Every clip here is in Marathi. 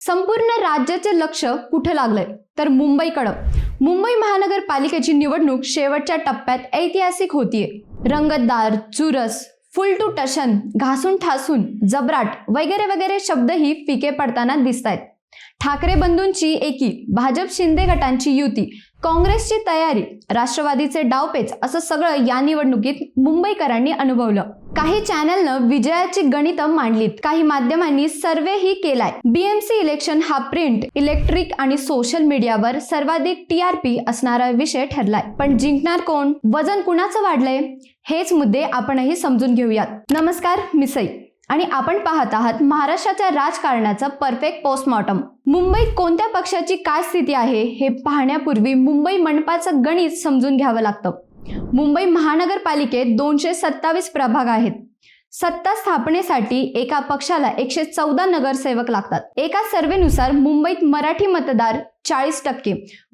संपूर्ण राज्याचे लक्ष कुठं लागलंय? तर मुंबईकडं. मुंबई महानगरपालिकेची निवडणूक शेवटच्या टप्प्यात ऐतिहासिक होतीये. रंगतदार चुरस फुल टू टशन घासून ठासून जबराट वगैरे वगैरे शब्दही फिके पडताना दिसत आहेत ठाकरे बंधूंची एकी भाजप शिंदे गटांची युती काँग्रेसची तयारी राष्ट्रवादीचे डावपेच असं सगळं या निवडणुकीत मुंबईकरांनी अनुभवलं. काही चॅनलनं विजयाची गणितं मांडलीत. काही माध्यमांनी सर्वेही केलाय. बीएमसी इलेक्शन हा प्रिंट इलेक्ट्रिक आणि सोशल मीडियावर सर्वाधिक टीआरपी असणारा विषय ठरलाय. पण जिंकणार कोण? वजन कुणाचं वाढलंय? हेच मुद्दे आपणही समजून घेऊयात. नमस्कार मिसई. आणि आपण पाहत आहात महाराष्ट्राच्या राजकारणाचं परफेक्ट पोस्टमॉर्टम मुंबईत कोणत्या पक्षाची काय स्थिती आहे हे पाहण्यापूर्वी मुंबई मनपाचं गणित समजून घ्यावं लागतं. मुंबई महानगरपालिकेत दोनशे सत्तावीस प्रभाग आहेत. सत्ता स्थापनेसाठी एका पक्षाला एकशे चौदा नगरसेवक लागतात. एका सर्वेनुसार मुंबईत मराठी मतदार चाळीस टक्के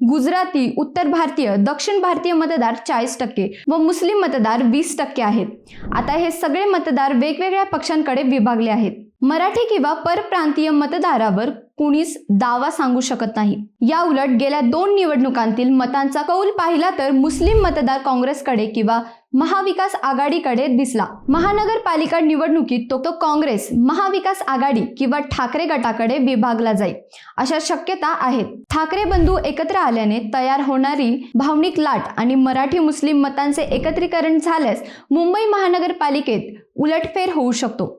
गुजराती उत्तर भारतीय दक्षिण भारतीय मतदार चाळीस टक्के व मुस्लिम मतदार वीस टक्के आहेत. आता हे सगळे मतदार वेगवेगळ्या पक्षांकडे विभागले आहेत. मराठी किंवा परप्रांतीय मतदारावर कुणीच दावा सांगू शकत नाही. या उलट गेल्या दोन निवडणुकांतील मतांचा कौल पाहिला तर मुस्लिम मतदार काँग्रेसकडे किंवा महाविकास आघाडीकडे दिसला. महानगरपालिका निवडणुकीत तो तो काँग्रेस महाविकास आघाडी किंवा ठाकरे गटाकडे विभागला जाईल अशा शक्यता आहेत. ठाकरे बंधू एकत्र आल्याने तयार होणारी भावनिक लाट आणि मराठी मुस्लिम मतांचे एकत्रीकरण झाल्यास मुंबई महानगरपालिकेत उलटफेर होऊ शकतो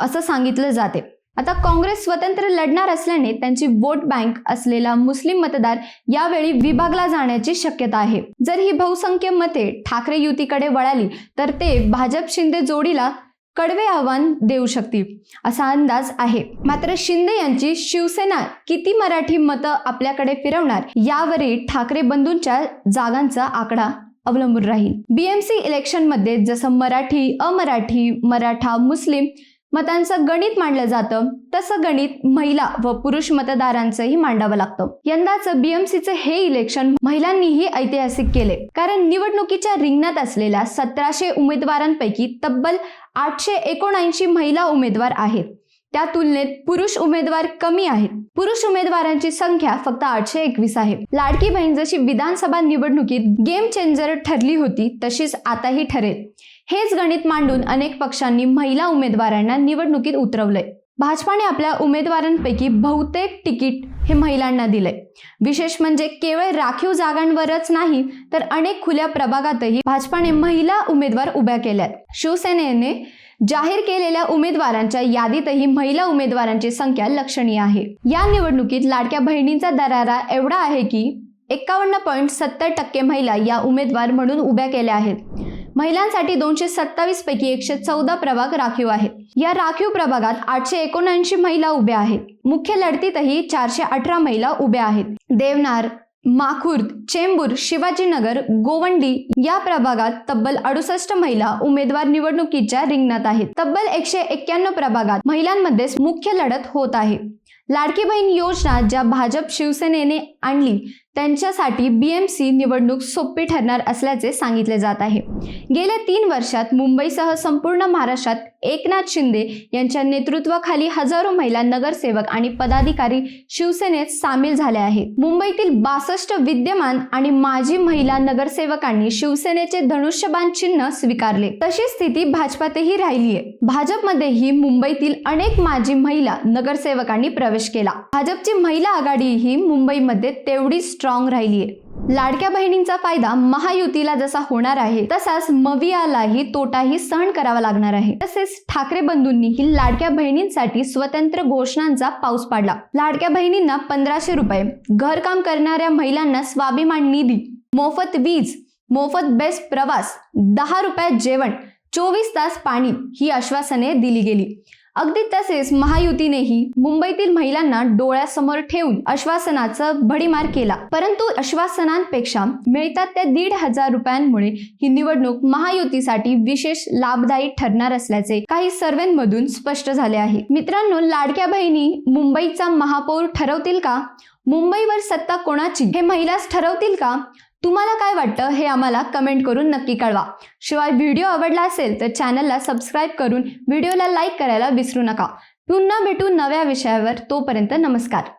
असं सांगितलं जाते. आता काँग्रेस स्वतंत्र लढणार असल्याने त्यांची वोट बँक असलेला मुस्लिम मतदार यावेळी विभागला जाण्याची शक्यता आहे. जर ही बहुसंख्य मते ठाकरे युतीकडे वळाली तर ते भाजप शिंदे जोडीला कडवे आव्हान देऊ शकतील असा अंदाज आहे. मात्र शिंदे यांची शिवसेना किती मराठी मतं आपल्याकडे फिरवणार यावरही ठाकरे बंधूंच्या जागांचा आकडा अवलंबून राहील. बीएमसी इलेक्शनमध्ये जसं मराठी अमराठी मराठा मुस्लिम मतांचं गणित मांडलं जातं. तसं गणित महिला व पुरुष मतदारांचंही मांडावं लागतं. यंदाचं बीएमसीचं हे इलेक्शन महिलांनीही ऐतिहासिक केले. कारण निवडणुकीच्या रिंगणात असलेल्या सतराशे उमेदवारांपैकी तब्बल आठशे एकोणऐंशी महिला उमेदवार आहेत. त्या तुलनेत पुरुष उमेदवार कमी आहेत. पुरुष उमेदवारांची संख्या फक्त आठशे एकवीस आहे. लाडकी बहीण जशी विधानसभा निवडणुकीत गेम चेंजर ठरली होती तशीच आताही ठरेल. हेच गणित मांडून अनेक पक्षांनी महिला उमेदवारांना निवडणुकीत उतरवलंय. भाजपाने आपल्या उमेदवारांपैकी बहुतेक तिकीट हे महिलांना दिलंय. विशेष म्हणजे केवळ राखीव जागांवरच नाही तर अनेक खुल्या प्रभागातही भाजपाने महिला उमेदवार उभ्या केल्यात. शिवसेनेने जाहीर केलेल्या उमेदवारांच्या यादीतही महिला उमेदवारांची संख्या लक्षणीय आहे. या निवडणुकीत लाडक्या बहिणींचा दरारा एवढा आहे की एकावन्न पॉईंट सत्तर टक्के महिला या उमेदवार म्हणून उभ्या केल्या आहेत. महिलांसाठी दोनशे सत्तावीस पैकी एकशे चौदा प्रभाग राखीव आहेत. या राखीव प्रभागात आठशे एकोणऐंशी महिला उभ्या आहेत. मुख्य लढतीतही चारशे अठरा महिला उभ्या आहेत. देवनार माखुर्द चेंबूर शिवाजीनगर गोवंडी या प्रभागात तब्बल अडुसष्ट महिला उमेदवार निवडणुकीच्या रिंगणात आहेत. तब्बल एकशे एक्क्याण्णव प्रभागात महिलांमध्येच मुख्य लढत होत आहे. लाडकी बहीण योजना ज्या भाजप शिवसेनेने आणली त्यांच्यासाठी बी एम सी निवडणूक सोपी ठरणार असल्याचे सांगितले जात आहे. गेल्या तीन वर्षात मुंबईसह संपूर्ण महाराष्ट्रात एकनाथ शिंदे यांच्या नेतृत्वाखाली हजारो महिला नगरसेवक आणि पदाधिकारी शिवसेनेत सामील झाले आहेत. मुंबईतील बासष्ट विद्यमान आणि माजी महिला नगरसेवकांनी शिवसेनेचे धनुष्यबाण चिन्ह स्वीकारले. तशी स्थिती भाजपातही राहिली आहे. भाजपमध्येही मुंबईतील अनेक माजी महिला नगरसेवकांनी प्रवेश केला. भाजपची महिला आघाडी ही मुंबईमध्ये तेवढी स्ट्रॉंग राहिली आहे लाडक्या बहिणींचा फायदा महायुतीला जसा होणार आहे तसाच मवियालाही तोटाही सहन करावा लागणार आहे. तसेच ठाकरे बंधूंनीही लाडक्या बहिणींसाठी स्वतंत्र घोषणांचा पाऊस पाडला. लाडक्या बहिणींना पंधराशे रुपये घरकाम करणाऱ्या महिलांना स्वाभिमान निधी मोफत वीज मोफत बेस्ट प्रवास दहा रुपयात जेवण चोवीस तास पाणी ही आश्वासने दिली गेली. अगदी तसेच महायुतीनेही मुंबईतील महिलांना डोळ्यासमोर ठेवून आश्वासनाचा भडीमार केला. परंतु आश्वासनांपेक्षा मिळतात त्या दीड हजार रुपयांमुळे ही निवडणूक महायुतीसाठी विशेष लाभदायी ठरणार असल्याचे काही सर्वेंमधून स्पष्ट झाले आहे. मित्रांनो लाडक्या बहिणी मुंबईचा महापौर ठरवतील का? मुंबईवर सत्ता कोणाची? हे महिलाच ठरवतील का? तुम्हाला काय वाटतं हे आम्हाला कमेंट करून नक्की कळवा. शिवाय व्हिडिओ आवडला असेल तर चॅनलला सबस्क्राईब करून व्हिडिओला लाईक करायला विसरू नका. पुन्हा भेटू नव्या विषयावर. तोपर्यंत नमस्कार.